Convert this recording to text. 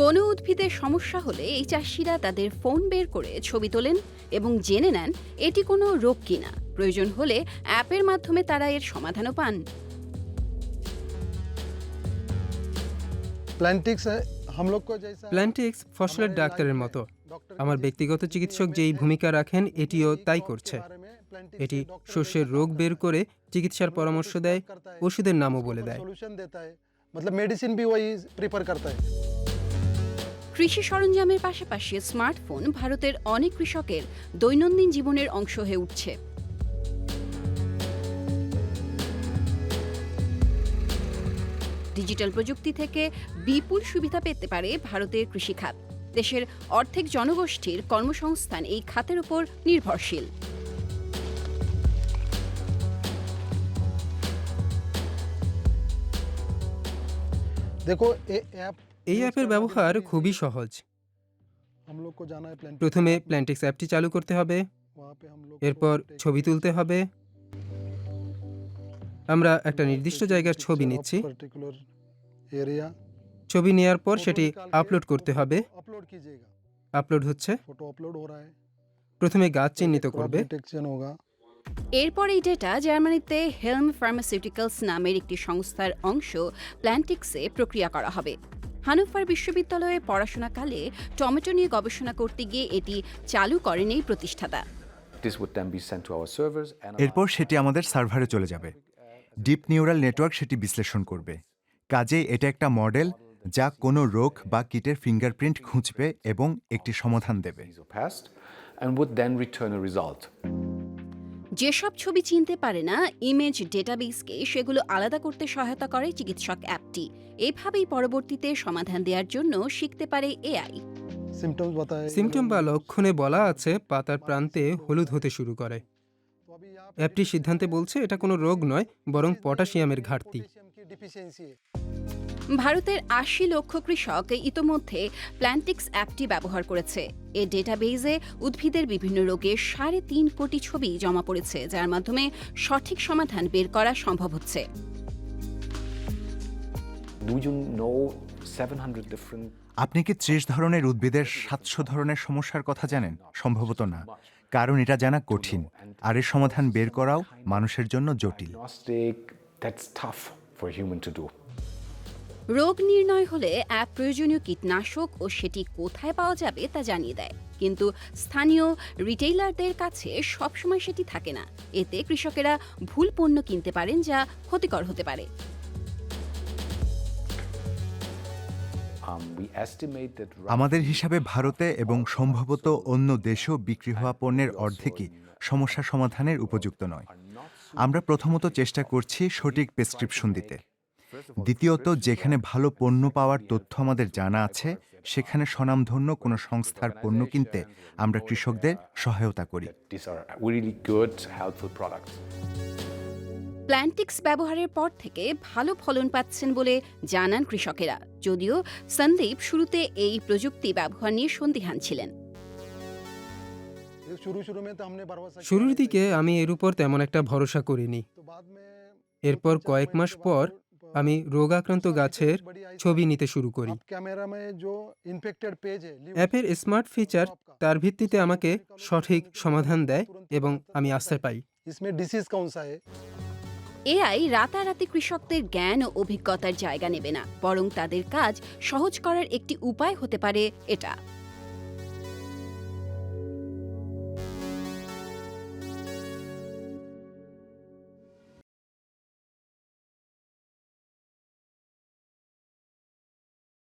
কোনো উদ্ভিদের সমস্যা হলে এই চাষিরা তাদের ফোন বের করে ছবি তোলেন এবং জেনে নেন এটি কোনো রোগ কিনা। প্রয়োজন হলে অ্যাপের মাধ্যমে তারা এর সমাধানও পান। প্ল্যান্টিক্স ফসলের ডাক্তারের মতো। আমার ব্যক্তিগত চিকিৎসক যেই ভূমিকা রাখেন এটিও তাই করছে। এটি শস্যের রোগ বের করে চিকিৎসার পরামর্শ দেয় ওষুধের নামও বলে দেয়। মেডিসিন ভি প্রিফার করতে হয় কৃষি সরঞ্জামের পাশাপাশি স্মার্টফোন ভারতের অনেক কৃষকের দৈনন্দিন জীবনের অংশ হয়ে উঠছে ডিজিটাল প্রযুক্তি থেকে বিপুল সুবিধা পেতে পারে ভারতের কৃষিখাত দেশের অর্ধেক জনগোষ্ঠীর কর্মসংস্থান এই খাতের উপর নির্ভরশীল देखो ये ऐप এই অ্যাপের ব্যবহার খুবই সহজ। প্রথমে প্ল্যান্টিক্স অ্যাপটি চালু করতে হবে। এরপর ছবি তুলতে হবে। আমরা একটা নির্দিষ্ট জায়গার ছবি নিচ্ছি। ছবি নেওয়ার পর সেটি আপলোড করতে হবে। আপলোড হচ্ছে। প্রথমে গাছ চিহ্নিত করবে। এরপর এই ডেটা জার্মানিতে হেলম ফার্মাসিউটিক্যালস নামের একটি সংস্থার অংশ প্ল্যান্টিক্সে প্রক্রিয়া করা হবে। হানুফার বিশ্ববিদ্যালয়ে পড়াশোনাকালে টমেটো নিয়ে গবেষণা করতে গিয়ে এটি চালু করেন এই প্রতিষ্ঠাতা এরপর সেটি আমাদের সার্ভারে চলে যাবে। ডিপ নিউরাল নেটওয়ার্ক সেটি বিশ্লেষণ করবে। কাজেই এটা একটা মডেল যা কোনো রোগ বা কীটের ফিঙ্গারপ্রিন্ট খুঁজবে এবং একটি সমাধান দেবে। যেসব ছবি চিনতে পারে না ইমেজ ডেটাবেসকে সেগুলো আলাদা করতে সহায়তা করে চিকিৎসক অ্যাপটি। এভাবেই পরবর্তীতে সমাধান দেওয়ার জন্য শিখতে পারে এআই। সিমটম বা লক্ষণে বলা আছে পাতার প্রান্তে হলুদ হতে শুরু করে। অ্যাপটি সিদ্ধান্তে বলছে এটা কোনো রোগ নয় বরং পটাশিয়ামের ঘাটতি। ভারতের আশি লক্ষ কৃষক ইতোমধ্যে প্ল্যান্টিক্স অ্যাপটি ব্যবহার করেছে। এ ডেটাবেজে উদ্ভিদের বিভিন্ন রোগের সাড়ে তিন কোটি ছবি জমা পড়েছে যার মাধ্যমে সঠিক সমাধান বের করা সম্ভব হচ্ছে। Do you know 700 different আপনি কি ত্রিশ ধরনের উদ্ভিদের সাতশো ধরনের সমস্যার কথা জানেন? সম্ভবত না। কারণ এটা জানা কঠিন। আর এর সমাধান বের করাও মানুষের জন্য জটিল। রোগ নির্ণয় হলে অ্যাপ প্রয়োজনীয় কীটনাশক ও সেটি কোথায় পাওয়া যাবে তা জানিয়ে দেয়। কিন্তু স্থানীয় রিটেইলারদের কাছে সবসময় সেটি থাকে না। এতে কৃষকেরা ভুল পণ্য কিনতে পারেন যা ক্ষতিকর হতে পারে। Um, আমাদের হিসাবে ভারতে এবং সম্ভবত অন্য দেশেও বিক্রি হওয়া পণ্যের অর্ধেকই সমস্যা সমাধানের উপযুক্ত নয়। আমরা প্রথমত চেষ্টা করছি সঠিক প্রেসক্রিপশন দিতে। দ্বিতীয়ত যেখানে ভালো পণ্য পাওয়ার তথ্য আমাদের জানা আছে সেখানে স্বনামধন্য কোনো সংস্থার পণ্য কিনতে আমরা কৃষকদের সহায়তা করি। প্ল্যান্টিক্স ব্যবহারের পর থেকে ভালো ফলন পাচ্ছেন বলে জানান কৃষকেরা। যদিও সন্দীপ শুরুতে এই প্রযুক্তি ব্যবহার নিয়ে সন্দিহান ছিলেন। শুরুর দিকে আমি এর উপর তেমন একটা ভরসা করিনি। এরপর কয়েক মাস পর আমি রোগাক্রান্ত গাছের ছবি নিতে শুরু করি। অ্যাপের স্মার্ট ফিচার তার ভিত্তিতে আমাকে সঠিক সমাধান দেয় এবং আমি আস্থা পাই। এআই রাতারাতি কৃষকদের জ্ঞান ও অভিজ্ঞতার জায়গা নেবে না বরং তাদের কাজ সহজ করার একটি উপায় হতে পারে এটা।